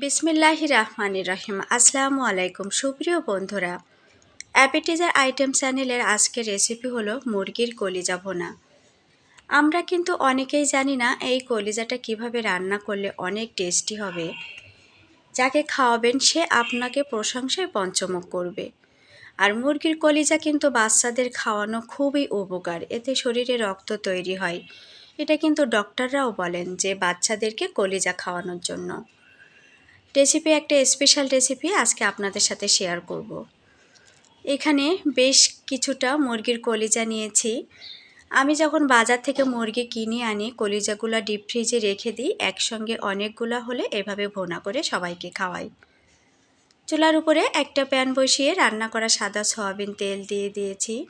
বিসমিল্লাহি রহমানির রহিম। আসসালামু আলাইকুম। সুপ্রিয় বন্ধুরা, অ্যাপিটিজার আইটেম চ্যানেলের আজকের রেসিপি হলো মুরগির কলিজা ভোনা। আমরা কিন্তু অনেকেই জানি না এই কলিজাটা কীভাবে রান্না করলে অনেক টেস্টি হবে। যাকে খাওয়াবেন সে আপনাকে প্রশংসায় পঞ্চমুখ করবে। আর মুরগির কলিজা কিন্তু বাচ্চাদের খাওয়ানো খুবই উপকার। এতে শরীরে রক্ত তৈরি হয়। এটা কিন্তু ডক্টররাও বলেন যে বাচ্চাদেরকে কলিজা খাওয়ানোর জন্য। রেসিপি, একটা স্পেশাল রেসিপি আজকে আপনাদের সাথে শেয়ার করব। এখানে বেশ কিছুটা মুরগির কলিজা নিয়েছি। আমি যখন বাজার থেকে মুরগি কিনে আনি, কলিজাগুলো ডিপ ফ্রিজে রেখে দিই, একসঙ্গে অনেকগুলো হলে এভাবে ভোনা করে সবাইকে খাওয়াই। চুলার উপরে একটা প্যান বসিয়ে রান্না করা সাদা সয়াবিন তেল দিয়ে দিয়েছি।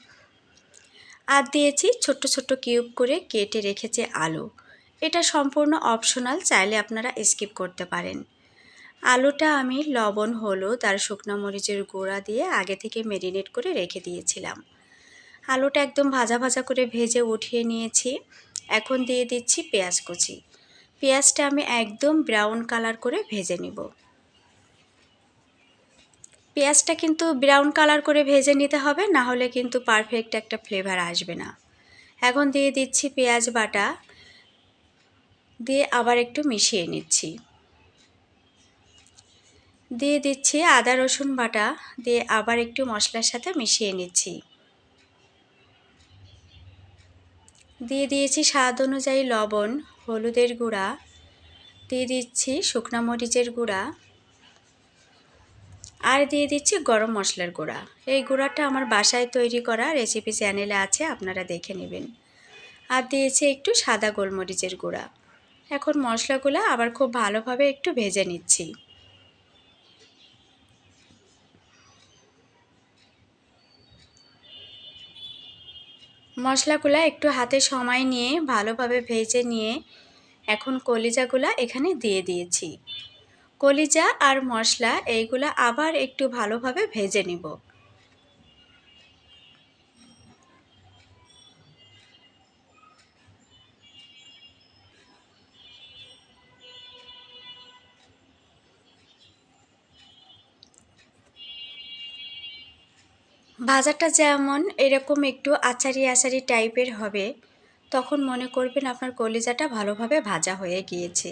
আর দিয়েছি ছোট্ট ছোট্ট কিউব করে কেটে রেখেছে আলু। এটা সম্পূর্ণ অপশনাল চাইলে আপনারা স্কিপ করতে পারেন। আলুটা আমি লবণ, হলুদ আর শুকনো মরিচের গুঁড়া দিয়ে আগে থেকে মেরিনেট করে রেখে দিয়েছিলাম। আলুটা একদম ভাজা ভাজা করে ভেজে উঠিয়ে নিয়েছি। এখন দিয়ে দিচ্ছি পেঁয়াজ কুচি। পেঁয়াজটা আমি একদম ব্রাউন কালার করে ভেজে নিব। পেঁয়াজটা কিন্তু ব্রাউন কালার করে ভেজে নিতে হবে, না হলে কিন্তু পারফেক্ট একটা ফ্লেভার আসবে না। এখন দিয়ে দিচ্ছি পেঁয়াজ বাটা। দিয়ে আবার একটু মিশিয়ে নিচ্ছি। দিয়ে দিচ্ছি আদা, রসুন বাটা। দিয়ে আবার একটু মশলার সাথে মিশিয়ে নিচ্ছি। দিয়ে দিয়েছি স্বাদ অনুযায়ী লবণ, হলুদের গুঁড়া। দিয়ে দিচ্ছি শুকনা মরিচের গুঁড়া। আর দিয়ে দিচ্ছি গরম মশলার গুঁড়া। এই গুঁড়াটা আমার বাসায় তৈরি করা রেসিপি চ্যানেলে আছে, আপনারা দেখে নেবেন। আর দিয়েছি একটু সাদা গোলমরিচের গুঁড়া। এখন মশলাগুলো আবার খুব ভালোভাবে একটু ভেজে নিচ্ছি। মশলাগুলো একটু হাতে সময় নিয়ে ভালোভাবে ভেজে নিয়ে এখন কলিজাগুলা এখানে দিয়ে দিয়েছি। কলিজা আর মশলা এইগুলা আবার একটু ভালোভাবে ভেজে নিব। ভাজাটা যেমন এরকম একটু আচারি আচারি টাইপের হবে, তখন মনে করবেন আপনার কলিজাটা ভালোভাবে ভাজা হয়ে গিয়েছে।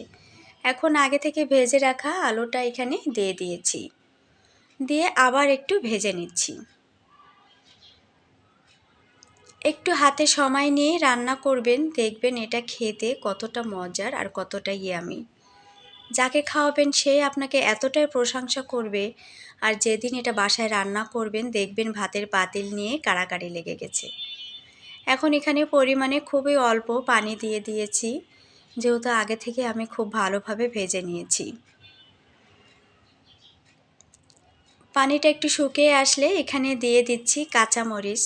এখন আগে থেকে ভেজে রাখা আলুটা এখানে দিয়ে দিয়েছি। দিয়ে আবার একটু ভেজে নিচ্ছি। একটু হাতে সময় নিয়ে রান্না করবেন, দেখবেন এটা খেতে কতটা মজার আর কতটা ইয়ামি। যাকে খাওয়াবেন সে আপনাকে এতটাই প্রশংসা করবে আর যেদিন এটা বাসায় রান্না করবেন, দেখবেন ভাতের পাতিল নিয়ে কাড়াকাড়ি লেগে গেছে। এখন এখানে পরিমাণে খুবই অল্প পানি দিয়ে দিয়েছি, যেহেতু আগে থেকে আমি খুব ভালোভাবে ভেজে নিয়েছি। পানিটা একটু শুকিয়ে আসলে এখানে দিয়ে দিচ্ছি কাঁচামরিচ,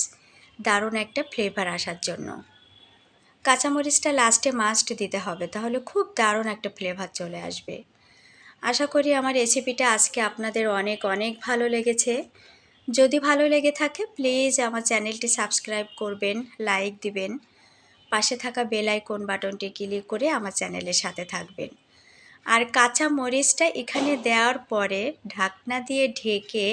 দারুণ একটা ফ্লেভার আসার জন্য। কাঁচামরিচটা লাস্টে মাস্ট দিতে হবে, তাহলে খুব দারুণ একটা ফ্লেভার চলে আসবে। আশা করি আমার রেসিপিটা আজকে আপনাদের অনেক অনেক ভালো লেগেছে। যদি ভালো লেগে থাকে প্লিজ আমার চ্যানেলটি সাবস্ক্রাইব করবেন লাইক দিবেন। পাশে থাকা বেল আইকন বাটনটি ক্লিক করে আমার চ্যানেলের সাথে থাকবেন। আর কাঁচা মরিচটা এখানে দেওয়ার পরে ঢাকনা দিয়ে ঢেকে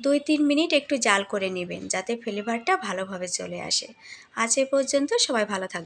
দুই, তিন মিনিট একটু জাল করে নেবেন, যাতে ফ্লেভারটা ভালোভাবে চলে আসে। আজ এ পর্যন্ত সবাই ভালো থাকবে